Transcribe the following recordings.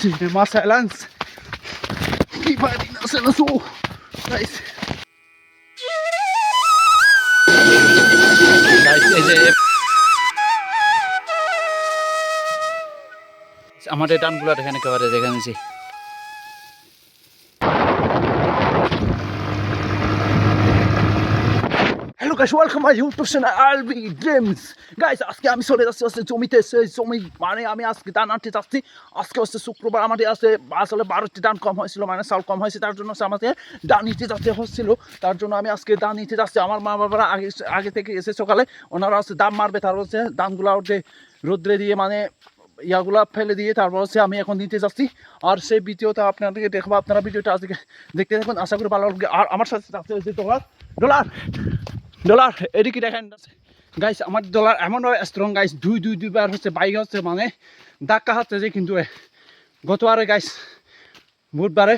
Silence. Die beiden sind so. Guys. Guys, এই যে আমাদের ডানগুলো দেখেন একেবারে দেখে নিয়েছি guys welcome my YouTube channel Albi dreams guys আজকে আমি চলে যাচ্ছি হচ্ছে জমিতে সেই জমি মানে আমি আজকে ধান আনতে যাচ্ছি। আজকে হচ্ছে শুক্রবার, আমাদের আছে, আসলে বারোটি ধান কম হয়েছিল মানে চাল কম হয়েছে, তার জন্য আমাদের ধান নিতে যাচ্ছে হচ্ছিল। তার জন্য আমি আজকে ধান নিতে যাচ্ছি। আমার মা বাবারা আগে আগে থেকে এসে সকালে ওনারা হচ্ছে দাম মারবে, তার হচ্ছে ধানগুলো উঠে রোদ্রে দিয়ে মানে ইয়াগুলা ফেলে দিয়ে, তারপর হচ্ছে আমি এখন নিতে যাচ্ছি। আর সেই ভিডিওটা আপনাদেরকে দেখব, আপনারা ভিডিওটা আজকে দেখতে থাকুন। আশা করি ভালো লাগবে। আর আমার সাথে যাচ্ছে হচ্ছে ডলার ডলার। ডলার, এদিকে দেখেন। গাইস আমার ডলার এমনভাবে স্ট্রং গাইস দুই দুই, দুইবার হচ্ছে বাইক হচ্ছে মানে ধাক্কা হচ্ছে যে কিন্তু গতবারে গাইস বুধবারে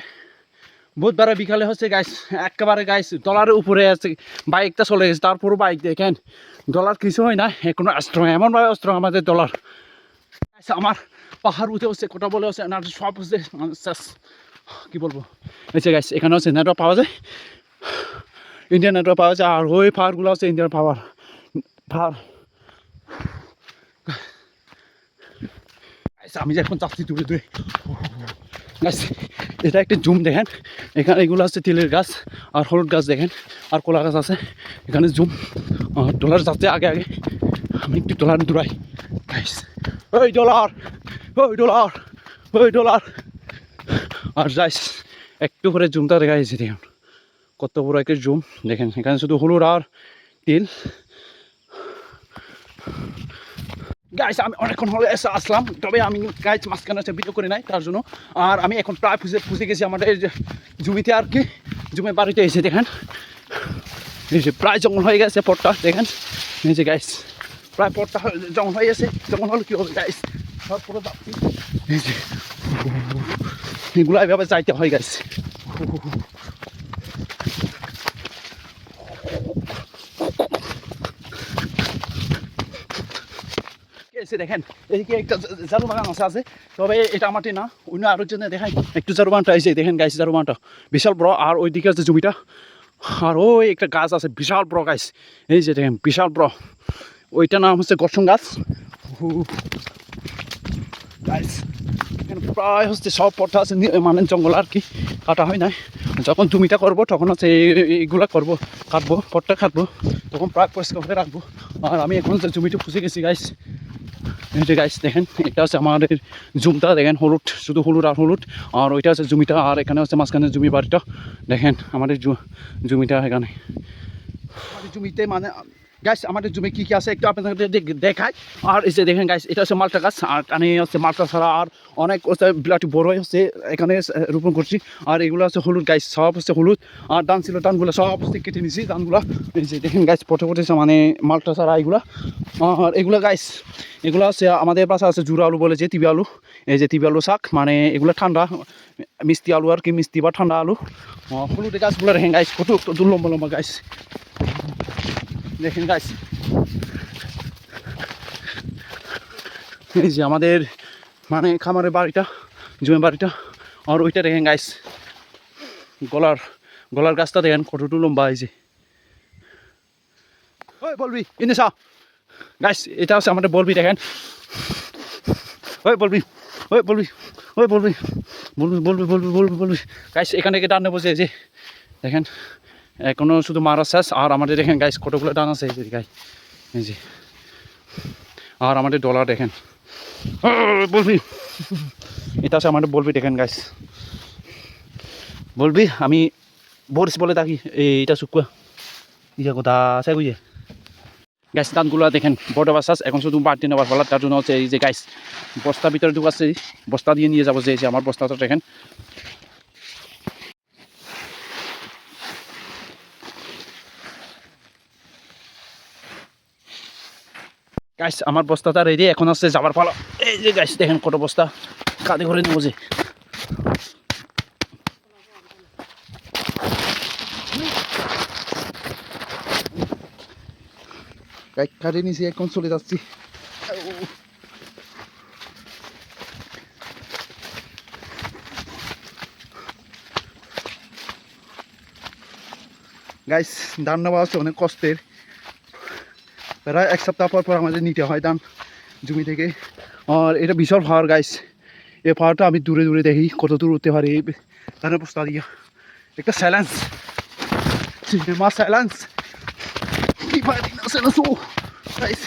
বুধবারে বিকালে হচ্ছে গাইস একেবারে গাইস ডলারের উপরে আছে, বাইকটা চলে গেছে, তারপরও বাইক দেখেন, ডলার কিছু হয় না, এখনও স্ট্রং এমনভাবে স্ট্রং আমাদের ডলার। আমার পাহাড় উঠে হচ্ছে কোটা বলে হচ্ছে সব হচ্ছে মানে। কি বলব? এই যে গাইস এখানে হচ্ছে নেটওয়ার্ক পাওয়া যায়। ইন্ডিয়ান নেটওয়ার্ক পাওয়া যায় আর ওই পাহাড়গুলো হচ্ছে ইন্ডিয়ান পাওয়ার পাহাড় আমি যে এখন চাচ্ছি দূরে দূরে Guys, এটা একটা জুম দেখেন এখানে এগুলো হচ্ছে তিলের গাছ আর হলুদ গাছ দেখেন আর কলা গাছ আছে এখানে জুম ডলার যাচ্ছে আগে আগে আমি একটু ডলার দূরাই গাইস ওই ডলার ওই ডলার ওই ডলার আর যাইস একটু করে জুমটা দেখা যাচ্ছে দেখুন কত বড় একটা জুম। দেখেন, এখানে শুধু হলুদ আর তিল। গাইস আমি অনেকক্ষণ হলে এসে আসলাম, তবে আমি গাইস মাঝখানে হচ্ছে ভিডিও করে নাই, তার জন্য। আর আমি এখন প্রায় ফুসে ফুসে গেছি আমাদের জমিতে আর কি জমি বাড়িতে এসে দেখেন। এই যে প্রায় জঙ্গল হয়ে গেছে পটটা, দেখেন। এই যে গাইস প্রায় পটটা জঙ্গল হয়ে গেছে। জঙ্গল হলে কী হবে গাইস সব পুরো এই যে, এগুলো এভাবে যাইতে হয় গাইস এসে দেখেন এদিকে একটা জারু বাগান আছে আছে, তবে এটা আমারটি না অন্য আরও জন্য দেখাই। একটু জারু বাগানটা এসে দেখেন গাইছে জারু বাগানটা। বিশাল বড়, আর ওইদিকে আছে জমিটা। আর ওই একটা গাছ আছে, বিশাল বড় গাছ এই যে, দেখেন, বিশাল বড়। ওইটার নাম হচ্ছে গর্ষণ গাছ। গাছ প্রায় হচ্ছে সব পথা আছে মানে জঙ্গল আর কি, কাটা হয় নাই। যখন জমিটা করব, তখন হচ্ছে এই- এইগুলা করব, কাটবো, পটটা কাটবো, তখন প্রায় পরিষ্কার করে রাখব। আর আমি এখন হচ্ছে জমিটা ফুসে গেছি গাইস এই যে গাইস দেখেন, এটা হচ্ছে আমাদের জুমটা দেখেন, হলুদ, শুধু হলুদ আর হলুদ। আর ওইটা হচ্ছে জমিটা আর এখানে হচ্ছে মাঝখানে জমি বাড়িটা। দেখেন, আমাদের জমিটা এখানে। জমিতে মানে গাছ আমাদের জমি কী কী আছে একটু আপনাদের দেখ- দেখাই। আর এই যে দেখেন গাছ এটা হচ্ছে মালটা গাছ আর এখানে হচ্ছে মালটা ছাড়া আর অনেক হচ্ছে বিলাটি বড় হচ্ছে এখানে রোপণ করছি। আর এগুলো হচ্ছে হলুদ গাছ সব হচ্ছে হলুদ। আর ধান ছিল ধানগুলো সব হচ্ছে কেটে নিছি ধানগুলো। এই যে দেখেন গাছ পটে পটেছে মানে মালটা ছাড়া এগুলো। আর এগুলো গাছ এগুলো হচ্ছে আমাদের পাশে আছে জুরা আলু বলে যে তিবি আলু। এই যে তিবি আলু শাক মানে এগুলো ঠান্ডা মিষ্টি আলু আর কি মিষ্টি বা ঠান্ডা আলু। আহ, হলুদের গাছগুলো দেখেন গাছ কত কত লম্বা লম্বা গাছ দেখেন গাছ এই যে আমাদের মানে খামারের বাড়িটা জমি বাড়িটা। আর ওইটা দেখেন গাছ গলার গলার গাছটা দেখেন কতটুকু লম্বা হয়েছে ওই বলবি ইনেসা গাছ এটা হচ্ছে আমাদের বলবি, দেখেন। ওই বলবি ওই বলবি ওই বলবি। বলবি বলবি বলবি বলবি বলবি। গাছ এখানে টানে বসে, এই যে, দেখেন। এখনও শুধু মারা শেষ, আর আমাদের দেখেন গাইস কতগুলো ডান আছে এই গাই এই যে। আর আমাদের ডলার দেখেন। বলবি? এটা আছে আমাদের বলবি দেখেন গাইস বলবি, আমি বরিস বলে থাকি এইটা শুকুয়া ইয়া কথা আছে বুঝে গ্যাস দানগুলো দেখেন, বড় বাসাস এখন শুধু বাড়তি নেওয়ার ফলার তার জন্য হচ্ছে এই যে গাইস বস্তা ভিতরে ঢুকাচ্ছে, বস্তা দিয়ে নিয়ে যাব যে আমার বস্তাটা দেখেন। গাছ আমার বস্তাটা রেডি এখন আসছে যাবার পালা। এই যে গাছ দেখেন কত বস্তা। কাঁধে করে নেব যে। কাটে নিছি এখন চলে যাচ্ছি। গাইস ধান নেওয়া আছে, অনেক কষ্টের। প্রায় এক সপ্তাহ পর পর আমাদের নিতে হয় ধান জমি থেকে। আর এটা বিশাল পাহাড় গাইস এই পাহাড়টা আমি দূরে দূরে দেখি, কত দূর উঠতে পারি। ধানের বস্তা দিয়ে একটা স্যালেন্স সিনেমা স্যালেন্স কি পারি না ও গাইস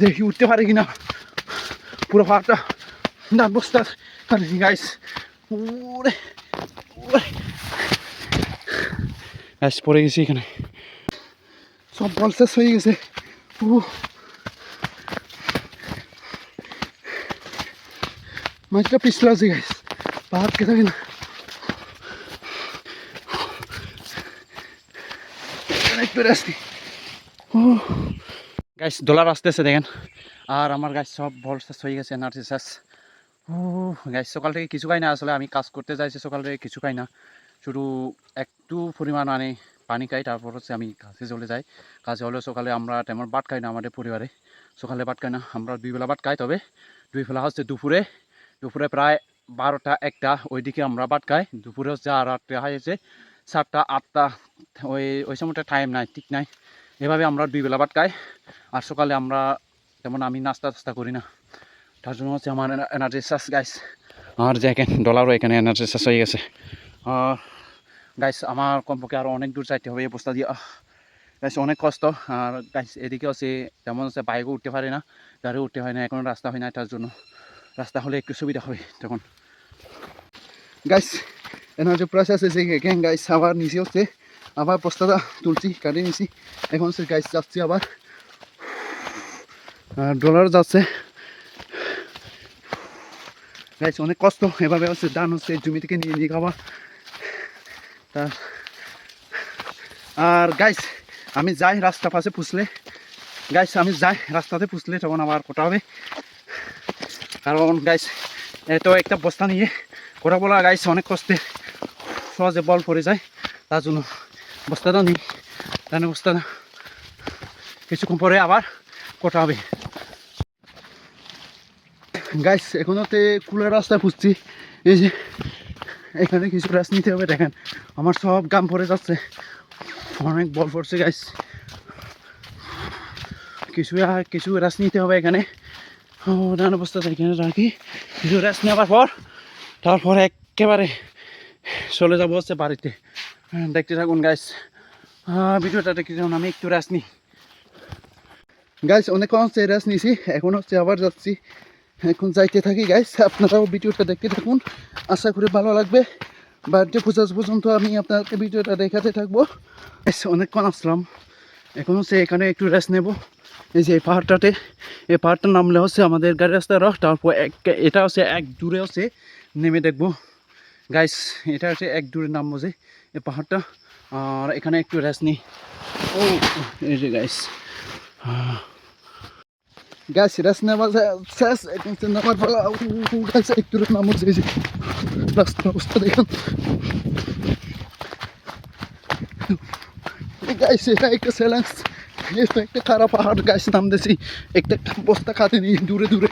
দেখি উঠতে পারি কিনা। পুরো পাহাড়টা। ধান কারণ গাইস ওরে ওরে। গাইস পড়ে গেছি এখানে। সব বল শেষ হয়ে গেছে। ও মাছটা পিছলে আছে গাইস পাহাড় কে থাকে না। একটু ডলার আসতেছে, দেখেন। আর আমার গাছ সব বল শেষ হয়ে গেছে এনার্জি শেষ। ও গাইস সকাল থেকে কিছু খাই না, আসলে আমি কাজ করতে যাইছি সকাল থেকে কিছু খাই না। শুধু একটু পরিমাণ মানে পানি খাই, তারপর হচ্ছে আমি কাজে চলে যাই। কাজে হলে সকালে আমরা তেমন ভাত খাই না আমাদের পরিবারে। সকালে ভাত খাই না, আমরা দুই বেলা ভাত খাই, তবে দুই বেলা হচ্ছে দুপুরে দুপুরে প্রায় বারোটা, একটা, ওইদিকে আমরা ভাত খাই। দুপুরে হচ্ছে আর আটটা হয়েছে সাতটা, আটটা, ওই ওই সময়টা টাইম নাই, ঠিক নাই। এভাবে আমরা দুই বেলা ভাত খাই, আর সকালে আমরা তেমন আমি নাস্তা টাস্তা করি না। তার জন্য হচ্ছে আমার এনার্জি শেষ গাইস আর যে এখানে ডলারও এখানে এনার্জি শেষ হয়ে গেছে। গাইস আমার কমপক্ষে আরও অনেক দূর যাইতে হবে এই বস্তা দিয়ে। গাইস অনেক কষ্ট। আর গাইস এদিকে হচ্ছে তেমন হচ্ছে বাইকও উঠতে পারে না, গাড়িও উঠতে হয় না, এখন রাস্তা হয় না তার জন্য। রাস্তা হলে একটু সুবিধা হবে তখন। গাইস এনার্জি প্রসেস এসে এখানে গাইস আবার নিচে হচ্ছে, আবার বস্তাটা তুলছি কাটে নিছি। এখন হচ্ছে গাইস যাচ্ছি আবার। আর ডলার যাচ্ছে। গাইস অনেক কষ্ট। এভাবে হচ্ছে, ধান হচ্ছে, জমি থেকে নিয়ে নিয়ে খাওয়া। তা, আর গাইস আমি যাই রাস্তা পাশে পুষলে। গাইস আমি যাই রাস্তাতে পুষলে, তখন আবার কোটা হবে। কারণ গাইস এত একটা বস্তা নিয়ে কোটা বলা গাইস অনেক কষ্টে। সহজে বল পড়ে যায়, তার জন্য বস্তাটা নিই। ধানের বস্তাটা কিছুক্ষণ পরে আবার কোটা হবে। গাইস এখনোতে কুলের রাস্তায় পুষছি। এই যে, এখানে কিছু রাস নিতে হবে, দেখেন। আমার সব গাম পড়ে যাচ্ছে। অনেক বল পড়ছে গাইস কিছু আর কিছু রাস নিতে হবে এখানে। ডান অবস্থাতে এখানে রাখি। কিছু রাস নেওয়ার পর তারপর একেবারে চলে যাব হচ্ছে বাড়িতে। হ্যাঁ, দেখতে থাকুন গাইস ভিডিওটা দেখতে থাকুন আমি একটু রাস নিই। গাইস অনেকক্ষণ হচ্ছে রেস্ট নিয়েছি এখন হচ্ছে আবার যাচ্ছি। এখন যাইতে থাকি গাইস আপনারাও ভিডিওটা দেখতে থাকুন। আশা করি ভালো লাগবে। বার্থডে পূজা পর্যন্ত আমি আপনাকে ভিডিওটা দেখাতে থাকব অনেকক্ষণ আসলাম এখন হচ্ছে এখানে একটু রেস্ট নেব এই যে এই পাহাড়টাতে এই পাহাড়টার নামলে হচ্ছে আমাদের গাড়ি রাস্তা রহ তারপর এক এটা হচ্ছে এক দূরে হচ্ছে নেমে দেখব গাইস এটা হচ্ছে এক দূরে নামবো যে এই পাহাড়টা আর এখানে একটু রেস্ট নিই ও এই যে গাইস গাছ রেস্ট নেওয়া শেষ নামার গাছ একটু নামো যে যে রাস্তার অবস্থা দেখুন গাইস এটা একটা চ্যালেঞ্জ এটা একটা খারাপ পাহাড় গাছ নামতেছি একটা বস্তা খাতে নিয়ে দূরে দূরে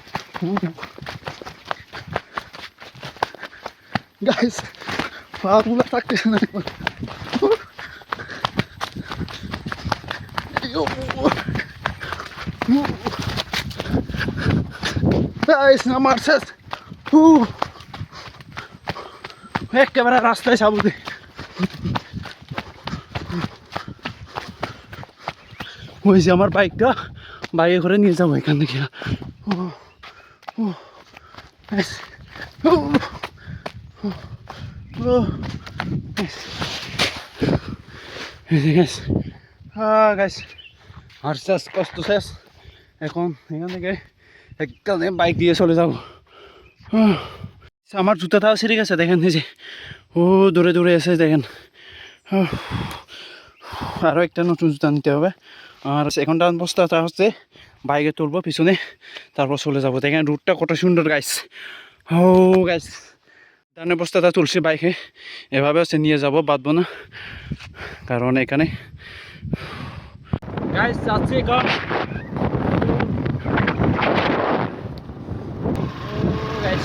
গাইস পাগুলো থাকতেছে না একবার গাইস আমার শেষ একেবারে রাস্তায় সাবুতে ওই যে আমার বাইকটা, বাইকে করে নিয়ে যাব এখান থেকে। হ্যাঁ আর শেষ, কষ্ট শেষ। এখন এখান থেকে একদম বাইক দিয়ে চলে যাব। আমার জুতাটাও ছিঁড়ে গেছে, দেখেন এই যে। ও, দূরে দূরে এসে দেখেন। আরও একটা নতুন জুতা নিতে হবে। আর এখনটা বস্তাটা হচ্ছে বাইকে তুলবো পিছনে, তারপর চলে যাব। দেখেন রুটটা কত সুন্দর গাইস ও গাইস ধানের বস্তাটা তুলছি বাইকে। এভাবে হচ্ছে নিয়ে যাব, বাঁধবো না। কারণ এখানে গাইস যাচ্ছি এখন। গাইস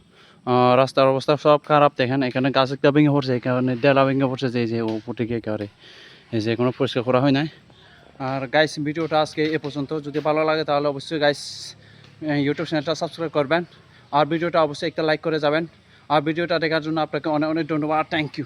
রাস্তার অবস্থা সব খারাপ। দেখেন, এখানে গাছ একটা ভেঙে পড়ছে কারণে ডেলা ভেঙে পড়ছে যে যে উপর থেকে একেবারে। এই যে কোনো পরিষ্কার করা হয় নাই। আর গাইস ভিডিওটা আজকে এ পর্যন্ত। যদি ভালো লাগে তাহলে অবশ্যই গাইস ইউটিউব চ্যানেলটা সাবস্ক্রাইব করবেন। আর ভিডিওটা অবশ্যই একটা লাইক করে যাবেন। আর ভিডিওটা দেখার জন্য আপনাকে অনেক অনেক ধন্যবাদ। Thank you